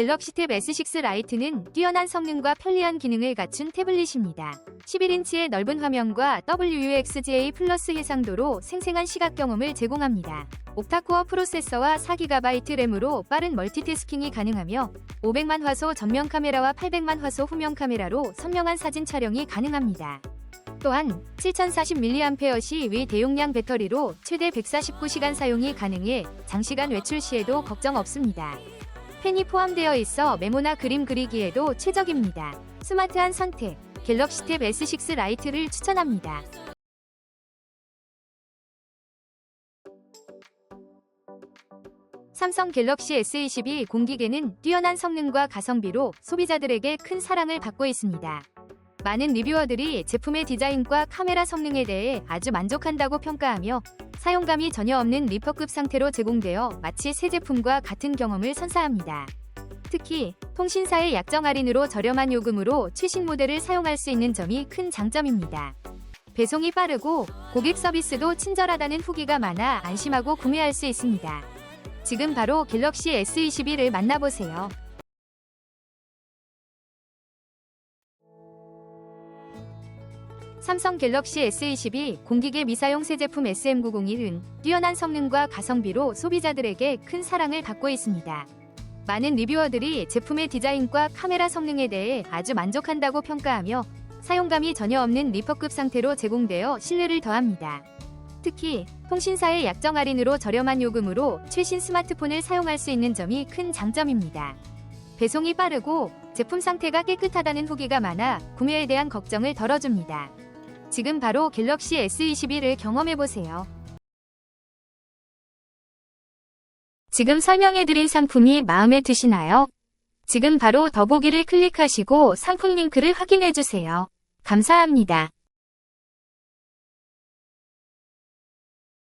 갤럭시 탭 S6 라이트는 뛰어난 성능과 편리한 기능을 갖춘 태블릿입니다. 11인치의 넓은 화면과 WUXGA 플러스 해상도로 생생한 시각 경험을 제공합니다. 옥타코어 프로세서와 4GB 램으로 빠른 멀티태스킹이 가능하며 500만 화소 전면 카메라와 800만 화소 후면 카메라로 선명한 사진 촬영이 가능합니다. 또한 7040mAh 위 대용량 배터리로 최대 149시간 사용이 가능해 장시간 외출 시에도 걱정 없습니다. 펜이 포함되어 있어 메모나 그림 그리기에도 최적입니다. 스마트한 선택, 갤럭시 탭 S6 라이트를 추천합니다. 삼성 갤럭시 S22 공기계는 뛰어난 성능과 가성비로 소비자들에게 큰 사랑을 받고 있습니다. 많은 리뷰어들이 제품의 디자인과 카메라 성능에 대해 아주 만족한다고 평가하며 사용감이 전혀 없는 리퍼급 상태로 제공되어 마치 새 제품과 같은 경험을 선사합니다. 특히 통신사의 약정 할인으로 저렴한 요금으로 최신 모델을 사용할 수 있는 점이 큰 장점입니다. 배송이 빠르고 고객 서비스도 친절하다는 후기가 많아 안심하고 구매할 수 있습니다. 지금 바로 갤럭시 S21을 만나보세요. 삼성 갤럭시 S22 공기계 미사용 새 제품 SM901은 뛰어난 성능과 가성비로 소비자들에게 큰 사랑을 받고 있습니다. 많은 리뷰어들이 제품의 디자인과 카메라 성능에 대해 아주 만족한다고 평가하며 사용감이 전혀 없는 리퍼급 상태로 제공되어 신뢰를 더합니다. 특히 통신사의 약정 할인으로 저렴한 요금으로 최신 스마트폰을 사용할 수 있는 점이 큰 장점입니다. 배송이 빠르고 제품 상태가 깨끗하다는 후기가 많아 구매에 대한 걱정을 덜어줍니다. 지금 바로 갤럭시 S21을 경험해보세요. 지금 설명해드린 상품이 마음에 드시나요? 지금 바로 더보기를 클릭하시고 상품 링크를 확인해주세요. 감사합니다.